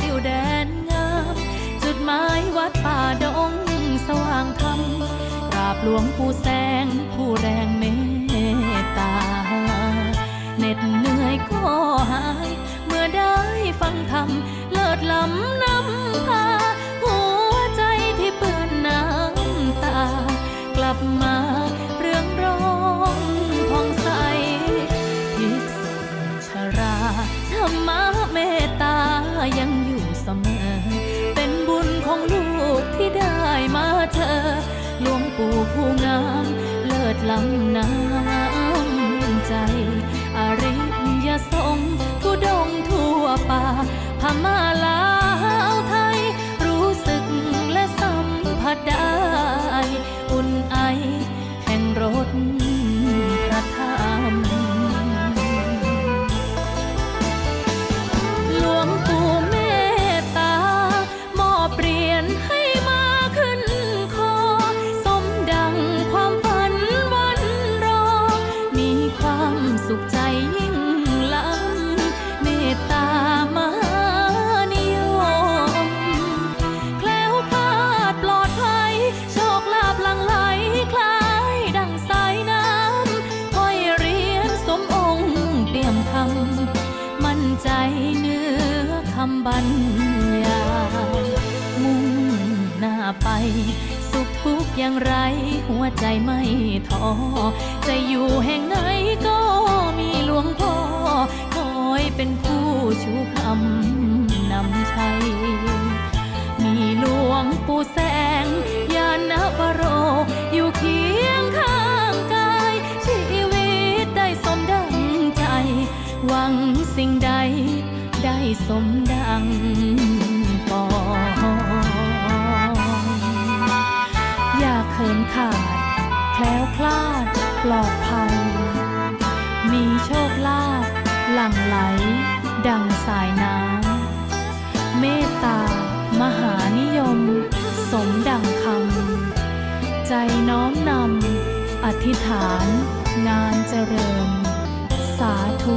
ติวแดนงาม จุดหมายวัดป่าดงสว่างธรรมกราบหลวงปู่แสงผู้แรงเมตตาเหน็ดเหนื่อยก็หาย เมื่อได้ฟังธรรมเลิศล้ำนำพาหัวใจที่เปื้อนน้ำตา กลับมาเรื่องร้องผ่องใสภิกษุชราธรรมะเมตตายัง ปู่ผู้งาม เลิศล้ำน้ำใจ อริยสงฆ์ทุดงทั่วป่าพม่าลาำ มั่นใจเนื้อคำบรรยายมุ่งหน้าไป สุขทุกอย่างไร หัวใจไม่ท้อ จะอยู่แห่งไหนก็มีหลวงพ่อ คอยเป็นผู้ชูคำนำชัย มีหลวงปู่แสง ล้วคลาดปลอดภัย มีโชคลาภหลั่งไหล ดังสายน้ำ เมตตามหานิยม สมดังคำ ใจน้อมนำ อธิษฐาน งานเจริญ สาธุ